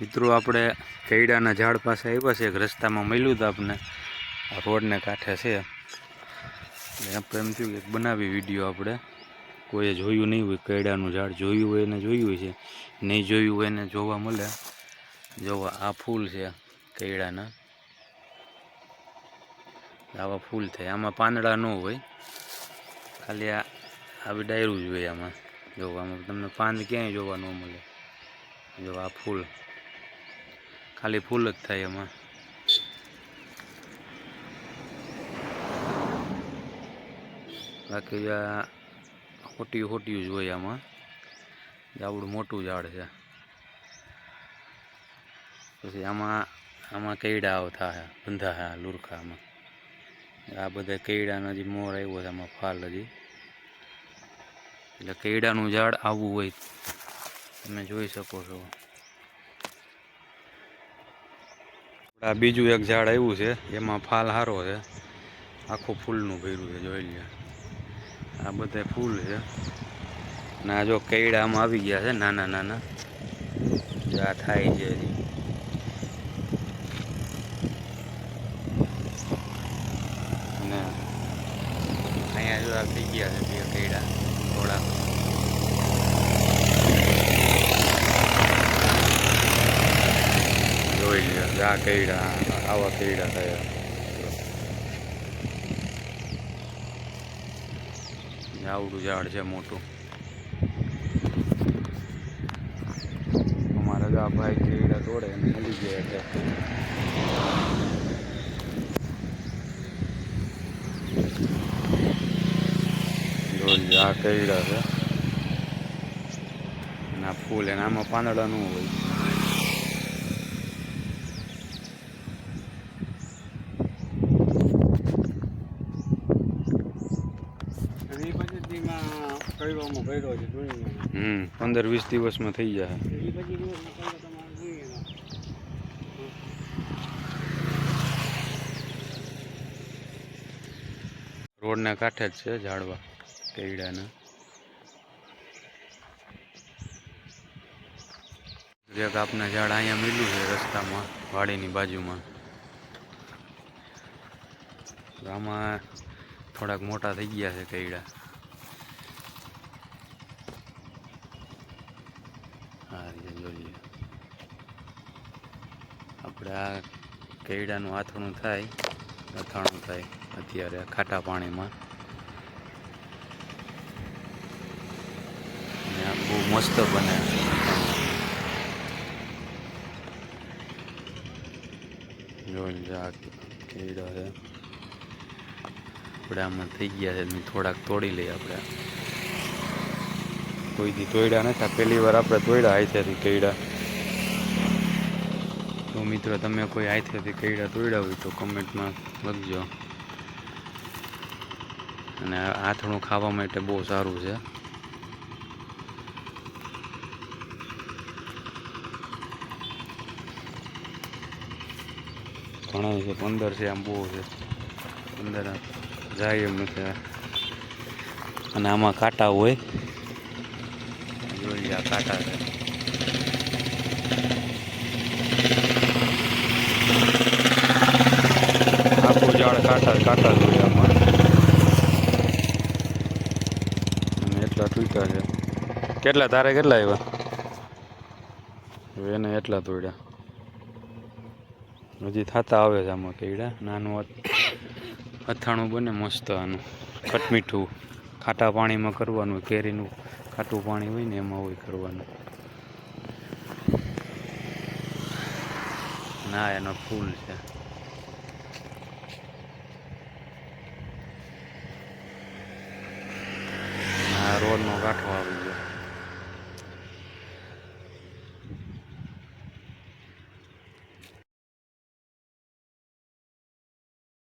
મિત્રો, આપણે કૈડાના ઝાડ પાસે આવ્યા છે એક રસ્તામાં મળ્યું હતું આપણને આ રોડને કાંઠે છે. આપણે એમ થયું કે બનાવી વીડિયો આપણે. કોઈએ જોયું નહીં હોય કૈડાનું ઝાડ જોયું હોય એને જોયું છે. નહીં જોયું હોય એને જોવા મળે. જોવા, આ ફૂલ છે કૈડાના આવા ફૂલ થાય. આમાં પાંદડા ન હોય. ખાલી આ, આવી ડાયરું જ હોય આમાં જોવામાં. તમને પાંદ ક્યાંય જોવા ન મળે. જો આ ફૂલ ખાલી ફૂલ જ થાય એમાં. બાકી આ ખોટી ખોટી જ હોય આમાં. આવડું મોટું ઝાડ છે. પછી આમાં આમાં કૈડાઓ થાય બંધા હા લુરખામાં. આ બધા કૈડાનો જે મોર આવ્યો છે આમાં ફાલ હજી. એટલે કૈડાનું ઝાડ આવવું હોય. તમે જોઈ શકો છો. આ બીજું એક ઝાડ આવ્યું છે, એમાં ફાલ સારો છે. આખું ફૂલનું ભર્યું છે, જોઈ લે આ બધા ફૂલ છે. અને આ જો કેળામાં આવી ગયા છે, નાના નાના. જે આ થાય છે અને અહીંયા જો આ થઈ ગયા છે, બે કેળા, થોડા જોઈ લે આ કઈડા આવા કઈડા થયા. આવડું ઝાડ છે મોટું. અમારા ગા ભાઈ કૈડા તોડે અને મળી ગયા એટલે આ કૈડા છે. આ ફૂલ એના આમાં પાંદડા ન હોય અને એ પછી દીમાં કડવામાં ભર્યો છે દુનિયામાં હમ પંદર વીસ દિવસમાં થઈ જાય રોડના કાંઠે જ છે ઝાડવા કેળાના એક આપના ઝાડ અહીંયા મિલ્યું છે રસ્તામાં વાડીની બાજુમાં. આમાં થોડાક મોટા થઈ ગયા છે કૈડા. આપણે આ કૈડાનું આથણું થાય, અથાણું થાય અત્યારે ખાટા પાણીમાં. બહુ મસ્ત બને જોઈ જા કેડા છે. આપણે આમાં થઈ ગયા છે થોડાક તોડી લઈએ આપણે. કોઈ દી તોડ્યા નથી પહેલી વાર આપણે તોડ્યા આઈથેથી કૈડા તો મિત્રો, તમે કોઈ આઈથેથી કૈડા તોડ્યા હોય તો કમેન્ટમાં લખજો. અને આ આથણું ખાવા માટે બહુ સારું છે. ઘણા છે, પંદર છે, આમ બહુ છે. પંદર જાય એમ નથી અને આમાં કાંટા હોય. જોઈએ કાંટા છે. આખું ઝાડ કાંટા કાંટા જોઈએ આમાં. અને એટલા તૂટ્યા છે. કેટલા તારે કેટલા આવ્યા? એને એટલા તોડ્યા. હજી થતા આવે છે આમાં કીડા નાનું અથાણું બને મસ્ત આનું. ખટમીઠું ખાટા પાણીમાં કરવાનું, કેરીનું ખાટું પાણી હોય ને એમાં હોય કરવાનું. ના, એનો ફૂલ છે.